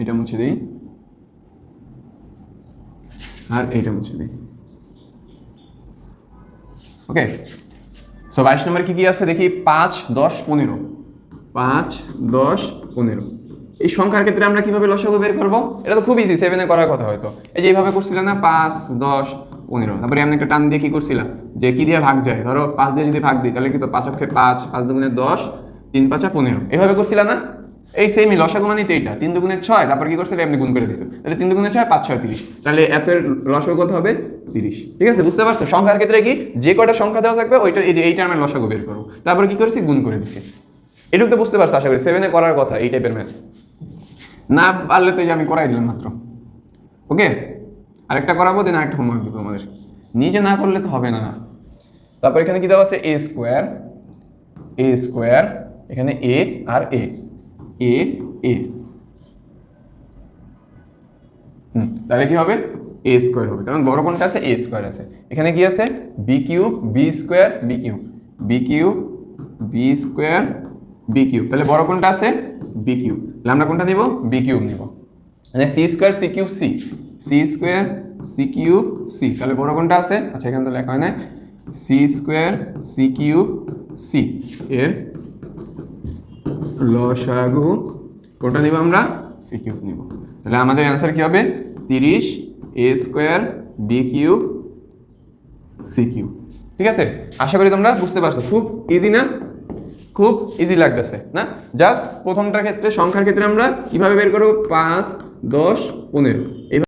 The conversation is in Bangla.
এটা মুছে দিই। আর এইটা মুছে দিই। ওকে সো বাইশ নম্বর কি কি আছে? দেখি, পাঁচ, দশ, পনেরো। পাঁচ, দশ, পনেরো। এই সংখ্যার ক্ষেত্রে আমরা কীভাবে লসাগু বের করব? এটা তো খুব ইজি সেভেনে করার কথা হয়তো। এই যে এইভাবে করছিলাম না, পাঁচ, দশ, পনেরো। তারপরে আমি একটা টান দিয়ে কি করছিলাম? যে কি দিয়ে ভাগ যায়? ধরো, পাঁচ দিয়ে যদি ভাগ দিই, তাহলে কি তো পাঁচ অক্ষে পাঁচ পাঁচ দুগুণে দশ, তিন পাঁচা পনেরো। এভাবে করছিলাম না? এই সেমই লসাগু মানে এইটা, তিন দুগুণে ছয়, তারপর কি করছিলে আপনি গুণ করে দিচ্ছেন তাহলে তিন দুগুণে ছয়, পাঁচ, ছয়, তিরিশ। তাহলে এত লসাগু কত হবে? তিরিশ। ঠিক আছে, বুঝতে পারছ? সংখ্যার ক্ষেত্রে কি? যে কয়টা সংখ্যা দেওয়া থাকবে ওইটা এই যে এই টার্মের লসাগু বের করব তারপর কি করেছি? গুণ করে দিচ্ছি এটুকু তো বুঝতে পারছ, আশা করি। সেভেনে করার কথা, এই টাইপের ম্যাথ না পারলে তো এই যে আমি করাই দিলাম মাত্র। ওকে? আরেকটা করাবো, দেন আরেকটা হোমওয়ার্ক দিব আমাদের নিজে না করলে তো হবে না। তারপর এখানে কি দেওয়া আছে? এ স্কোয়ার এ স্কোয়ার এখানে এ আর এ এ এ হুম, তাহলে কি হবে? এ স্কোয়ার হবে। কারণ বড় কোনটা আছে এ স্কোয়ার আছে। এখানে কি আছে? B cube B square B cube B cube B square B cube তাহলে বড় কোনটা আছে বি কিউব তাহলে আমরা কোনটা নিব? বি কিউব নিব। মানে C square C cube C C square C cube C তাহলে বড় কোনটা আছে? আচ্ছা এখানে তো লেখা হয় না C square C cube C এর লসাগু কোনটা নিব আমরা? সি কিউব নিব। তাহলে আমাদের অ্যান্সার কি হবে? তিরিশ A square B cube C cube. ঠিক আছে? আশা করি তোমরা বুঝতে পারছ। খুব ইজি না? খুব ইজি লাগতেছে না? জাস্ট প্রথমটার ক্ষেত্রে সংখ্যার ক্ষেত্রে আমরা কীভাবে বের করব? পাঁচ দশ পনেরো।